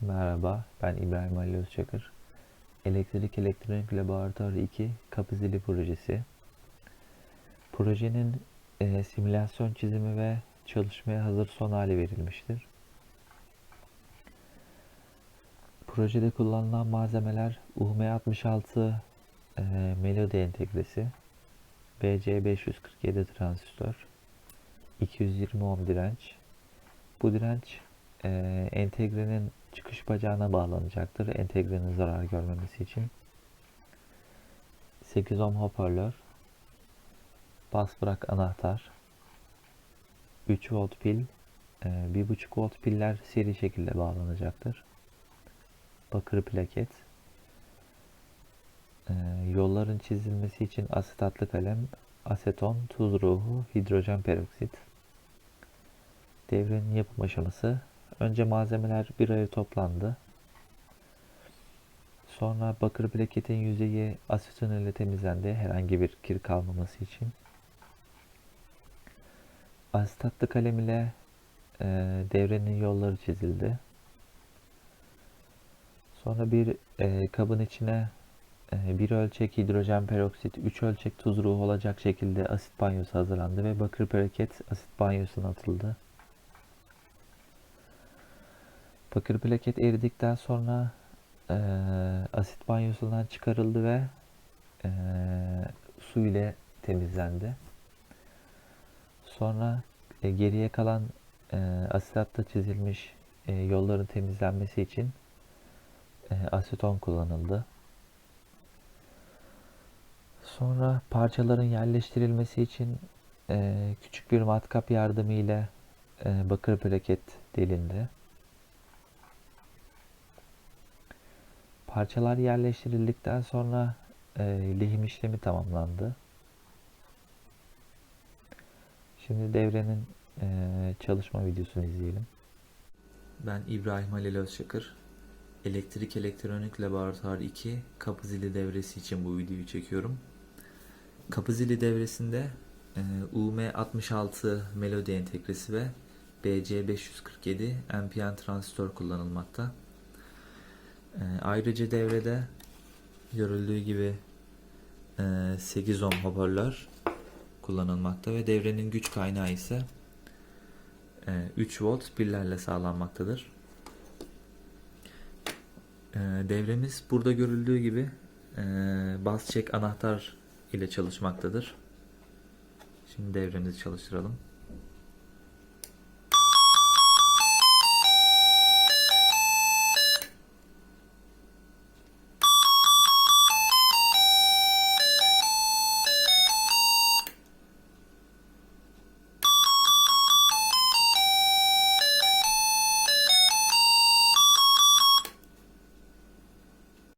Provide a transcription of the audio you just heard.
Merhaba, ben İbrahim Ali Özçakır. Elektrik Elektronik Laboratuvarı 2 Kapı Zili Projesi. Projenin e, simülasyon çizimi ve çalışmaya hazır son hali verilmiştir. Projede kullanılan malzemeler UM66 e, Melody entegresi, BC547 transistör, 220 ohm direnç. Bu direnç e, entegrenin çıkış bacağına bağlanacaktır. Entegrenin zarar görmemesi için. 8 ohm hoparlör, bas bırak anahtar, 3 volt pil, e, 1.5 volt piller seri şekilde bağlanacaktır. Bakır plaket, e, yolların çizilmesi için asetatlı kalem, aseton, tuz ruhu, hidrojen peroksit. Devrenin yapım aşaması. Önce malzemeler bir araya toplandı. Sonra bakır plaketin yüzeyi aseton ile temizlendi herhangi bir kir kalmaması için. Asetatlı kalem ile e, devrenin yolları çizildi. Sonra bir e, kabın içine e, bir ölçek hidrojen peroksit, 3 ölçek tuz ruhu olacak şekilde asit banyosu hazırlandı ve bakır plaket asit banyosuna atıldı. Bakır plaket eridikten sonra e, asit banyosundan çıkarıldı ve e, su ile temizlendi. Sonra e, geriye kalan e, asitatta çizilmiş e, yolların temizlenmesi için e, aseton kullanıldı. Sonra parçaların yerleştirilmesi için e, küçük bir matkap yardımıyla e, bakır plaket delindi. Parçalar yerleştirildikten sonra e, lehim işlemi tamamlandı. Şimdi devrenin e, çalışma videosunu izleyelim. Ben İbrahim Halil Özçakır. Elektrik Elektronik Laboratuvar 2 kapı zili devresi için bu videoyu çekiyorum. Kapı zili devresinde e, UM66 Melody entegresi ve BC547 NPN transistör kullanılmakta. E, ayrıca devrede görüldüğü gibi e, 8 ohm hoparlör kullanılmakta ve devrenin güç kaynağı ise e, 3 volt pillerle sağlanmaktadır. E, Devremiz burada görüldüğü gibi e, bas çek anahtar ile çalışmaktadır. Şimdi devremizi çalıştıralım.